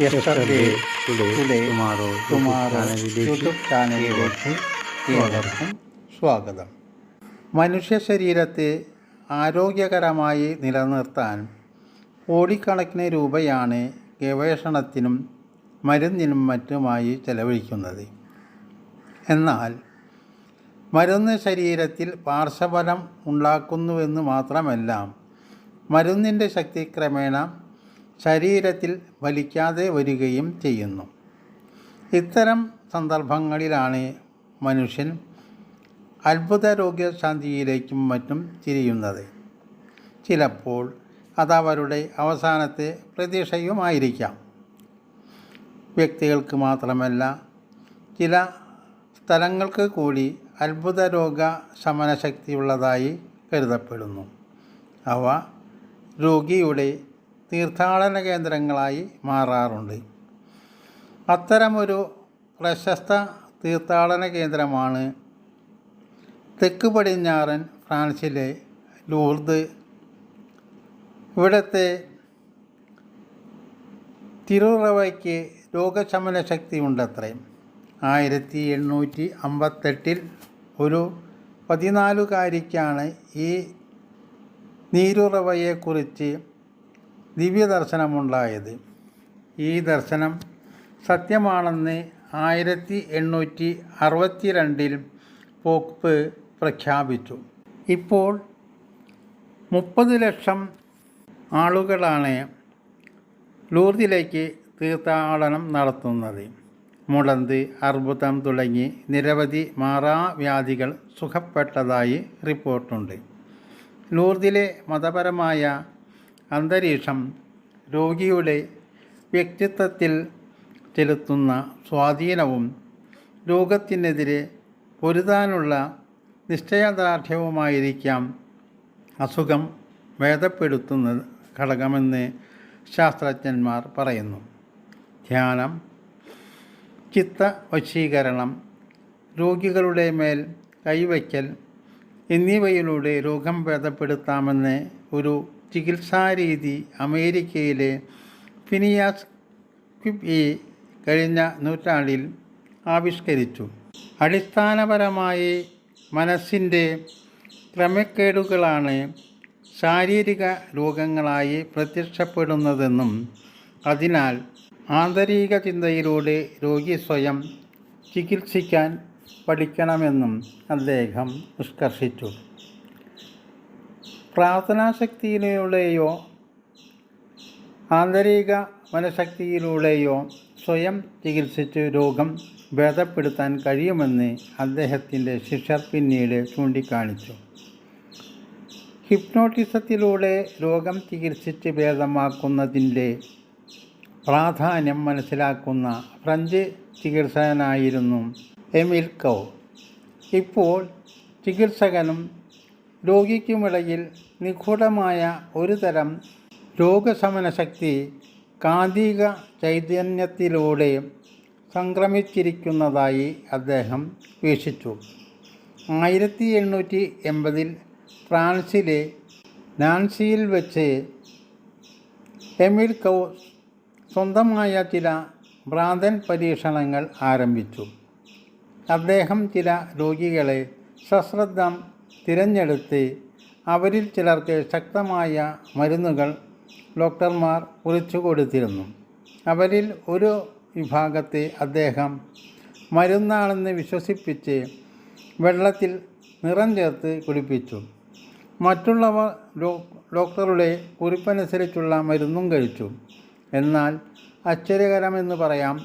YouTube ചാനലിലേക്ക് ഏവർക്കും സ്വാഗതം. മനുഷ്യ ശരീരത്തെ ആരോഗ്യകരമായി നിലനിർത്താൻ കോടിക്കണക്കിന് രൂപയാണ് ഗവേഷണത്തിനും മരുന്നിനും മറ്റുമായി ചെലവഴിക്കുന്നത്. എന്നാൽ മരുന്ന് ശരീരത്തിൽ പാർശ്വഫലം ഉണ്ടാക്കുന്നുവെന്ന് മാത്രമല്ല മരുന്നിന്റെ ശക്തി ക്രമേണ ശരീരത്തിൽ വലിക്കാതെ വരികയും ചെയ്യുന്നു. ഇത്തരം സന്ദർഭങ്ങളിലാണ് മനുഷ്യൻ അത്ഭുത രോഗശാന്തിയിലേക്കും മറ്റും തിരിയുന്നത്. ചിലപ്പോൾ അതവരുടെ അവസാനത്തെ പ്രതീക്ഷയുമായിരിക്കാം. വ്യക്തികൾക്ക് മാത്രമല്ല ചില സ്ഥലങ്ങൾക്ക് കൂടി അത്ഭുത രോഗ ശമനശക്തിയുള്ളതായി കരുതപ്പെടുന്നു. അവ രോഗിയുടെ തീർത്ഥാടന കേന്ദ്രങ്ങളായി മാറാറുണ്ട്. അത്തരമൊരു പ്രശസ്ത തീർത്ഥാടന കേന്ദ്രമാണ് തെക്ക് പടിഞ്ഞാറൻ ഫ്രാൻസിലെ ലൂർദ്. ഇവിടുത്തെ തിരുറവയ്ക്ക് രോഗശമന ശക്തി ഉണ്ടത്രേ. ആയിരത്തി എണ്ണൂറ്റി അമ്പത്തെട്ടിൽ ഒരു പതിനാലുകാരിക്കാണ് ഈ നീരുറവയെക്കുറിച്ച് ദിവ്യദർശനമുണ്ടായത്. ഈ ദർശനം സത്യമാണെന്ന് ആയിരത്തി എണ്ണൂറ്റി അറുപത്തി രണ്ടിൽ പോപ്പ് പ്രഖ്യാപിച്ചു. ഇപ്പോൾ മുപ്പത് ലക്ഷം ആളുകളാണ് ലൂർദിലേക്ക് തീർത്ഥാടനം നടത്തുന്നത്. മുടന്ത് അർബുദം തുടങ്ങി നിരവധി മാറാവ്യാധികൾ സുഖപ്പെട്ടതായി റിപ്പോർട്ടുണ്ട്. ലൂർദിലെ മതപരമായ അന്തരീക്ഷം രോഗിയുടെ വ്യക്തിത്വത്തിൽ ചെലുത്തുന്ന സ്വാധീനവും രോഗത്തിനെതിരെ പൊരുതാനുള്ള നിശ്ചയദാർഢ്യവുമായിരിക്കാം അസുഖം ഭേദപ്പെടുത്തുന്ന ഘടകമെന്ന് ശാസ്ത്രജ്ഞന്മാർ പറയുന്നു. ധ്യാനം ചിത്തവശീകരണം രോഗികളുടെ മേൽ കൈവയ്ക്കൽ എന്നിവയിലൂടെ രോഗം ഭേദപ്പെടുത്താമെന്ന് ഒരു ചികിത്സാരീതി അമേരിക്കയിലെ ഫിനിയാസ് ക്വിബ് കഴിഞ്ഞ നൂറ്റാണ്ടിൽ ആവിഷ്കരിച്ചു. അടിസ്ഥാനപരമായി മനസ്സിന്റെ ക്രമക്കേടുകളാണ് ശാരീരിക രോഗങ്ങളായി പ്രത്യക്ഷപ്പെടുന്നതെന്നും അതിനാൽ ആന്തരിക ചിന്തയിലൂടെ രോഗി സ്വയം ചികിത്സിക്കാൻ പഠിക്കണമെന്നും അദ്ദേഹം നിഷ്കർഷിച്ചു. പ്രാർത്ഥനാശക്തിയിലൂടെയോ ആന്തരിക മനഃശക്തിയിലൂടെയോ സ്വയം ചികിത്സിച്ച് രോഗം ഭേദപ്പെടുത്താൻ കഴിയുമെന്ന് അദ്ദേഹത്തിന്റെ ശിഷ്യർ പിന്നീട് ചൂണ്ടിക്കാണിച്ചു. ഹിപ്നോട്ടിസത്തിലൂടെ രോഗം ചികിത്സിച്ച് ഭേദമാക്കുന്നതിന്റെ പ്രാധാന്യം മനസ്സിലാക്കുന്ന ഫ്രഞ്ച് ചികിത്സകനായിരുന്നു എമിൽ കൗ ഇപ്പോൾ ചികിത്സകനും രോഗിക്കുമിടയിൽ നിഗൂഢമായ ഒരു തരം രോഗശമന ശക്തി കാന്തിക ചൈതന്യത്തിലൂടെ സംക്രമിച്ചിരിക്കുന്നതായി അദ്ദേഹം വീക്ഷിച്ചു. ആയിരത്തി എണ്ണൂറ്റി എൺപതിൽ ഫ്രാൻസിലെ നാൻസിയിൽ വെച്ച് എമിൽ കൗ സ്വന്തമായ ചില ഭ്രാന്തൻ പരീക്ഷണങ്ങൾ ആരംഭിച്ചു. അദ്ദേഹം ചില രോഗികളെ സശ്രദ്ധം തിരഞ്ഞെടുത്ത് അവരിൽ ചിലർക്ക് ശക്തമായ മരുന്നുകൾ ഡോക്ടർമാർ കുറിച്ചു കൊടുത്തിരുന്നു. അവരിൽ ഒരു വിഭാഗത്തെ അദ്ദേഹം മരുന്നാണെന്ന് വിശ്വസിപ്പിച്ച് വെള്ളത്തിൽ നിറം ചേർത്ത് കുടിപ്പിച്ചു. മറ്റുള്ളവർ ഡോക്ടറുടെ കുറിപ്പനുസരിച്ചുള്ള മരുന്നും കഴിച്ചു. എന്നാൽ ആശ്ചര്യകരമെന്ന് പറയാം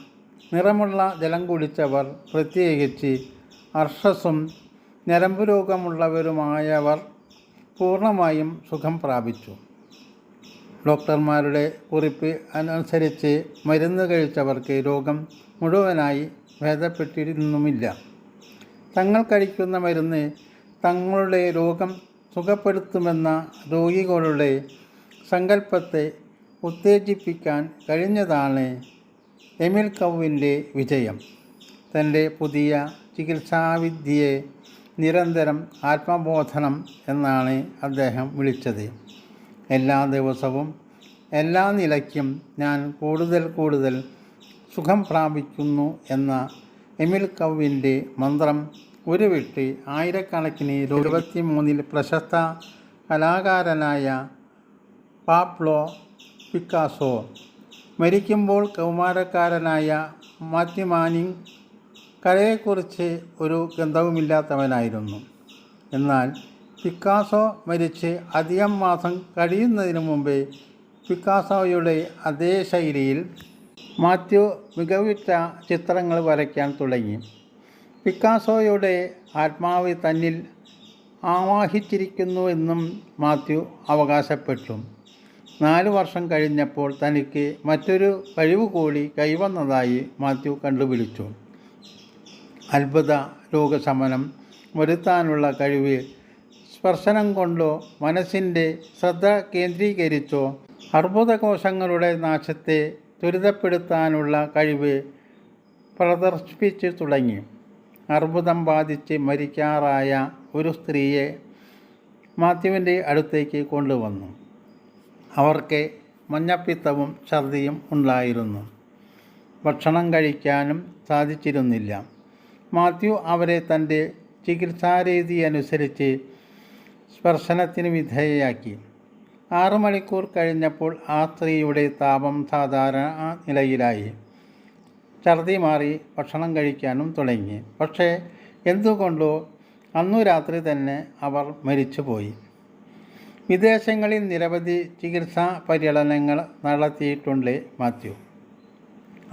നിറമുള്ള ജലം കുടിച്ചവർ പ്രത്യേകിച്ച് അർഷസും ഞരമ്പ് രോഗമുള്ളവരുമായവർ പൂർണമായും സുഖം പ്രാപിച്ചു. ഡോക്ടർമാരുടെ കുറിപ്പ് അനുസരിച്ച് മരുന്ന് കഴിച്ചവർക്ക് രോഗം മുഴുവനായി ഭേദപ്പെട്ടിരുന്നുമില്ല. തങ്ങൾ കഴിക്കുന്ന മരുന്ന് തങ്ങളുടെ രോഗം സുഖപ്പെടുത്തുമെന്ന രോഗികളുടെ സങ്കല്പത്തെ ഉത്തേജിപ്പിക്കാൻ കഴിഞ്ഞതാണ് എമിൽ കൗവിന്റെ വിജയം. തന്റെ പുതിയ ചികിത്സാവിദ്യയെ നിരന്തരം ആത്മബോധനം എന്നാണ് അദ്ദേഹം വിളിച്ചത്. എല്ലാ ദിവസവും എല്ലാ നിലയ്ക്കും ഞാൻ കൂടുതൽ കൂടുതൽ സുഖം പ്രാപിക്കുന്നു എന്ന എമിൽ കവിന്റെ മന്ത്രം ഉരുവിട്ട് ആയിരക്കണക്കിന് എഴുപത്തി മൂന്നിൽ പ്രശസ്ത കലാകാരനായ പാപ്ലോ പിക്കാസോ മരിക്കുമ്പോൾ കൗമാരക്കാരനായ മാത്യു മാനിങ് കലയെക്കുറിച്ച് ഒരു ഗന്ധവുമില്ലാത്തവനായിരുന്നു. എന്നാൽ പിക്കാസോ മരിച്ച് അധികം മാസം കഴിയുന്നതിന് മുമ്പേ പിക്കാസോയുടെ അതേ ശൈലിയിൽ മാത്യു മികവുറ്റ ചിത്രങ്ങൾ വരയ്ക്കാൻ തുടങ്ങി. പിക്കാസോയുടെ ആത്മാവ് തന്നിൽ ആവാഹിച്ചിരിക്കുന്നു എന്നും മാത്യു അവകാശപ്പെട്ടു. നാല് വർഷം കഴിഞ്ഞപ്പോൾ തനിക്ക് മറ്റൊരു കഴിവ് കൂടി കൈവന്നതായി മാത്യു കണ്ടുപിടിച്ചു. അത്ഭുത രോഗശമനം വരുത്താനുള്ള കഴിവ് സ്പർശനം കൊണ്ടോ മനസ്സിന്റെ ശ്രദ്ധ കേന്ദ്രീകരിച്ചോ അർബുദകോശങ്ങളുടെ നാശത്തെ ത്വരിതപ്പെടുത്താനുള്ള കഴിവ് പ്രദർശിപ്പിച്ചു തുടങ്ങി. അർബുദം ബാധിച്ച് മരിക്കാറായ ഒരു സ്ത്രീയെ മാത്യുവിന്റെ അടുത്തേക്ക് കൊണ്ടുവന്നു. അവർക്ക് മഞ്ഞപ്പിത്തവും ഛർദിയും ഉണ്ടായിരുന്നു. ഭക്ഷണം കഴിക്കാനും സാധിച്ചിരുന്നില്ല. മാത്യു അവരെ തന്റെ ചികിത്സാരീതി അനുസരിച്ച് സ്പർശനത്തിന് വിധേയയാക്കി. ആറു മണിക്കൂർ കഴിഞ്ഞപ്പോൾ ആ സ്ത്രീയുടെ താപം സാധാരണ നിലയിലായി. ഛർദി മാറി ഭക്ഷണം കഴിക്കാനും തുടങ്ങി. പക്ഷേ എന്തുകൊണ്ടോ അന്നു രാത്രി തന്നെ അവർ മരിച്ചുപോയി. വിദേശങ്ങളിൽ നിരവധി ചികിത്സാ പര്യടനങ്ങൾ നടത്തിയിട്ടുണ്ട് മാത്യു.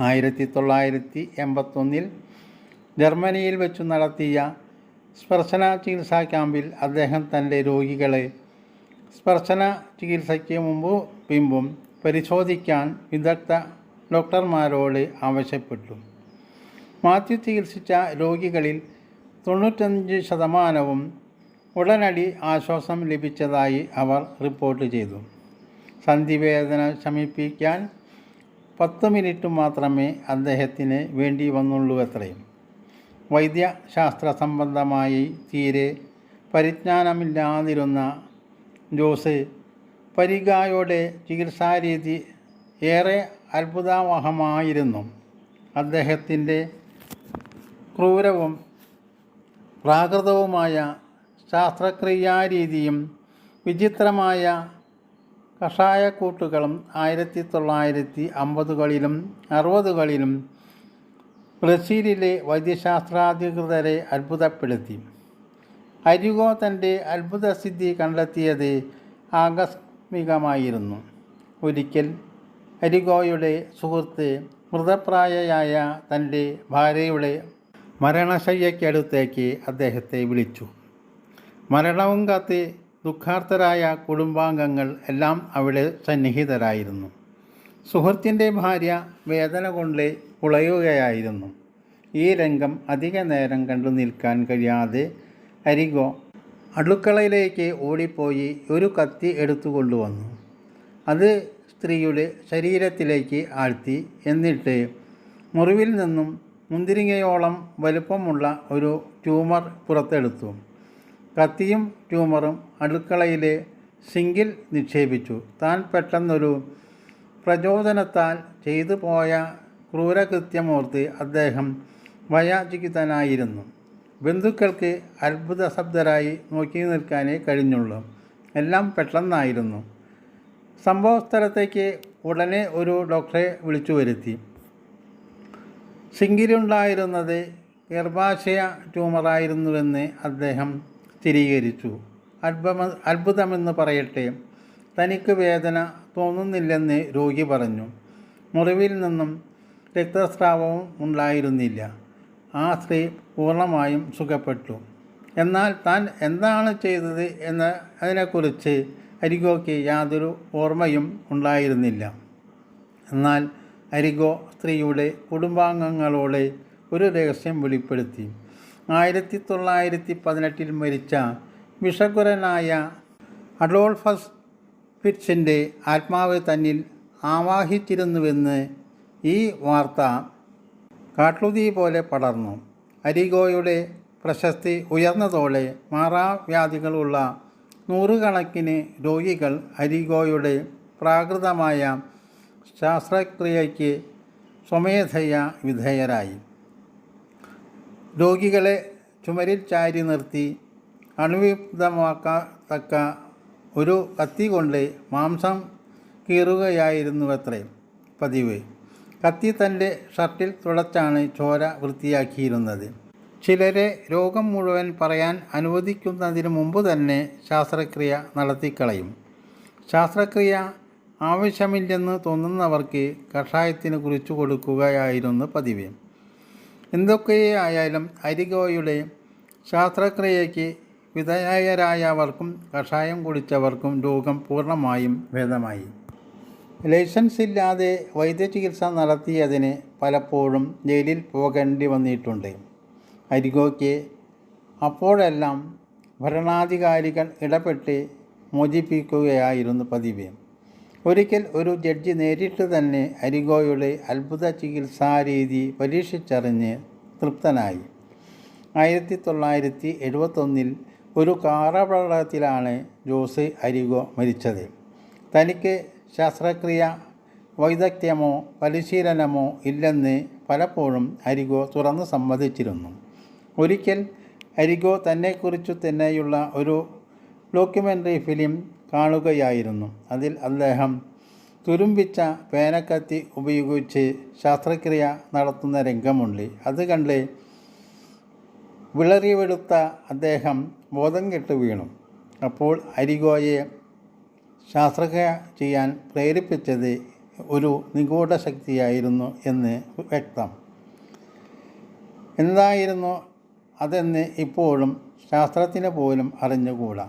ആയിരത്തി തൊള്ളായിരത്തി എൺപത്തൊന്നിൽ ജർമ്മനിയിൽ വെച്ചു നടത്തിയ സ്പർശന ചികിത്സാ ക്യാമ്പിൽ അദ്ദേഹം തന്റെ രോഗികളെ സ്പർശന ചികിത്സയ്ക്ക് മുമ്പും പിമ്പും പരിശോധിക്കാൻ വിദഗ്ധ ഡോക്ടർമാരോട് ആവശ്യപ്പെട്ടു. മാത്യു ചികിത്സിച്ച രോഗികളിൽ തൊണ്ണൂറ്റഞ്ച് ശതമാനവും ഉടനടി ആശ്വാസം ലഭിച്ചതായി അവർ റിപ്പോർട്ട് ചെയ്തു. സന്ധിവേദന ശമിപ്പിക്കാൻ പത്ത് മിനിറ്റ് മാത്രമേ അദ്ദേഹത്തിന് വേണ്ടി വന്നുള്ളൂ അത്രയും വൈദ്യശാസ്ത്ര സംബന്ധമായി തീരെ പരിജ്ഞാനമില്ലാതിരുന്ന ജോസ് പരിഗായോടെ ചികിത്സാരീതി ഏറെ അത്ഭുതാവഹമായിരുന്നു. അദ്ദേഹത്തിന്റെ ക്രൂരവും പ്രാകൃതവുമായ ശാസ്ത്രക്രിയാരീതിയും വിചിത്രമായ കഷായക്കൂട്ടുകളും ആയിരത്തി തൊള്ളായിരത്തി അമ്പതുകളിലും അറുപതുകളിലും ബ്രസീലിലെ വൈദ്യശാസ്ത്രാധികൃതരെ അത്ഭുതപ്പെടുത്തി. അരികോ തന്റെ അത്ഭുതസിദ്ധി കണ്ടെത്തിയത് ആകസ്മികമായിരുന്നു. ഒരിക്കൽ അരിഗോയുടെ സുഹൃത്ത് മൃതപ്രായയായ തന്റെ ഭാര്യയുടെ മരണശയ്യയ്ക്കടുത്തേക്ക് അദ്ദേഹത്തെ വിളിച്ചു. മരണവും കാത്ത് ദുഃഖാർത്ഥരായ കുടുംബാംഗങ്ങൾ എല്ലാം അവിടെ സന്നിഹിതരായിരുന്നു. സുഹൃത്തിന്റെ ഭാര്യ വേദന കൊണ്ട് പുളയുകയായിരുന്നു. ഈ രംഗം അധിക നേരം കണ്ടു നിൽക്കാൻ കഴിയാതെ അരികോ അടുക്കളയിലേക്ക് ഓടിപ്പോയി ഒരു കത്തി എടുത്തു കൊണ്ടുവന്നു. അത് സ്ത്രീയുടെ ശരീരത്തിലേക്ക് ആഴ്ത്തി എന്നിട്ട് മുറിവിൽ നിന്നും മുന്തിരിങ്ങയോളം വലുപ്പമുള്ള ഒരു ട്യൂമർ പുറത്തെടുത്തു. കത്തിയും ട്യൂമറും അടുക്കളയിലെ സിങ്കിൽ നിക്ഷേപിച്ചു. താൻ പെട്ടെന്നൊരു പ്രചോദനത്താൽ ചെയ്തു പോയ ക്രൂരകൃത്യമോർത്ത് അദ്ദേഹം വയാചികിതനായിരുന്നു. ബന്ധുക്കൾക്ക് അത്ഭുത ശബ്ദരായി നോക്കി നിൽക്കാനേ കഴിഞ്ഞുള്ളൂ. എല്ലാം പെട്ടെന്നായിരുന്നു. സംഭവസ്ഥലത്തേക്ക് ഉടനെ ഒരു ഡോക്ടറെ വിളിച്ചു വരുത്തി. സിങ്കിലുണ്ടായിരുന്നത് ഗർഭാശയ ട്യൂമറായിരുന്നുവെന്ന് അദ്ദേഹം സ്ഥിരീകരിച്ചു. അത്ഭുത അത്ഭുതമെന്ന് പറയട്ടെ തനിക്ക് വേദന തോന്നുന്നില്ലെന്ന് രോഗി പറഞ്ഞു. മുറിവിൽ നിന്നും രക്തസ്രാവവും ഉണ്ടായിരുന്നില്ല. ആ സ്ത്രീ പൂർണമായും സുഖപ്പെട്ടു. എന്നാൽ താൻ എന്താണ് ചെയ്തത് എന്ന അതിനെക്കുറിച്ച് അരികോയ്ക്ക് യാതൊരു ഓർമ്മയും ഉണ്ടായിരുന്നില്ല. എന്നാൽ അരികോ സ്ത്രീയുടെ കുടുംബാംഗങ്ങളോട് ഒരു രഹസ്യം വെളിപ്പെടുത്തി. ആയിരത്തി തൊള്ളായിരത്തി പതിനെട്ടിൽ മരിച്ച വിഷകുരനായ അഡോൾഫസ് ഫിറ്റ്സിന്റെ ആത്മാവ് തന്നിൽ ആവാഹിച്ചിരുന്നുവെന്ന് ഈ വാർത്ത കാട്ടുതീ പോലെ പടർന്നു. അരിഗോയുടെ പ്രശസ്തി ഉയർന്നതോടെ മാറാവ്യാധികളുള്ള നൂറുകണക്കിന് രോഗികൾ അരിഗോയുടെ പ്രാകൃതമായ ശാസ്ത്രക്രിയയ്ക്ക് സ്വമേധയ വിധേയരായി. രോഗികളെ ചുമരിൽ ചാരി നിർത്തി അണുവിധമാക്കത്തക്ക ഒരു കത്തി കൊണ്ട് മാംസം കീറുകയായിരുന്നുവത്രേ പതിവ്. കത്തി തന്റെ ഷർട്ടിൽ തുടച്ചാണ് ചോര വൃത്തിയാക്കിയിരുന്നത്. ചിലരെ രോഗം മുഴുവൻ പറയാൻ അനുവദിക്കുന്നതിന് മുമ്പ് തന്നെ ശാസ്ത്രക്രിയ നടത്തിക്കളയും. ശാസ്ത്രക്രിയ ആവശ്യമില്ലെന്ന് തോന്നുന്നവർക്ക് കഷായത്തിന് കുറിച്ചു കൊടുക്കുകയായിരുന്നു പതിവ്. എന്തൊക്കെയായാലും അരികോയുടെ ശാസ്ത്രക്രിയയ്ക്ക് വിധേയരായവർക്കും കഷായം കുടിച്ചവർക്കും രോഗം പൂർണമായും ഭേദമായി. ലൈസൻസ് ഇല്ലാതെ വൈദ്യചികിത്സ നടത്തിയതിന് പലപ്പോഴും ജയിലിൽ പോകേണ്ടി വന്നിട്ടുണ്ട്. അരികോയ്ക്ക് അപ്പോഴെല്ലാം ഭരണാധികാരികൾ ഇടപെട്ട് മോചിപ്പിക്കുകയായിരുന്നു പതിവ്. ഒരിക്കൽ ഒരു ജഡ്ജി നേരിട്ട് തന്നെ അരിഗോയുടെ അത്ഭുത ചികിത്സാരീതി പരീക്ഷിച്ചറിഞ്ഞ് തൃപ്തനായി. ആയിരത്തി തൊള്ളായിരത്തി എഴുപത്തൊന്നിൽ ഒരു കാറപകടത്തിലാണ് ജോസ് അരിഗോ മരിച്ചത്. തനിക്ക് ശസ്ത്രക്രിയ വൈദഗ്ധ്യമോ പരിശീലനമോ ഇല്ലെന്ന് പലപ്പോഴും അരിഗോ തുറന്ന് സമ്മതിച്ചിരുന്നു. ഒരിക്കൽ അരിഗോ തന്നെക്കുറിച്ചു തന്നെയുള്ള ഒരു ഡോക്യുമെന്ററി ഫിലിം കാണുകയായിരുന്നു. അതിൽ അദ്ദേഹം തുരുമ്പിച്ച പേനക്കത്തി ഉപയോഗിച്ച് ശസ്ത്രക്രിയ നടത്തുന്ന രംഗമുണ്ട്. അത് കണ്ട് വിളറിവെടുത്ത അദ്ദേഹം ബോധം കെട്ട് വീണു. അപ്പോൾ അരിഗോയെ ശാസ്ത്രക്രിയ ചെയ്യാൻ പ്രേരിപ്പിച്ചത് ഒരു നിഗൂഢ ശക്തിയായിരുന്നു എന്ന് വ്യക്തം. എന്തായിരുന്നു അതെന്ന് ഇപ്പോഴും ശാസ്ത്രത്തിന് പോലും അറിഞ്ഞുകൂടാ.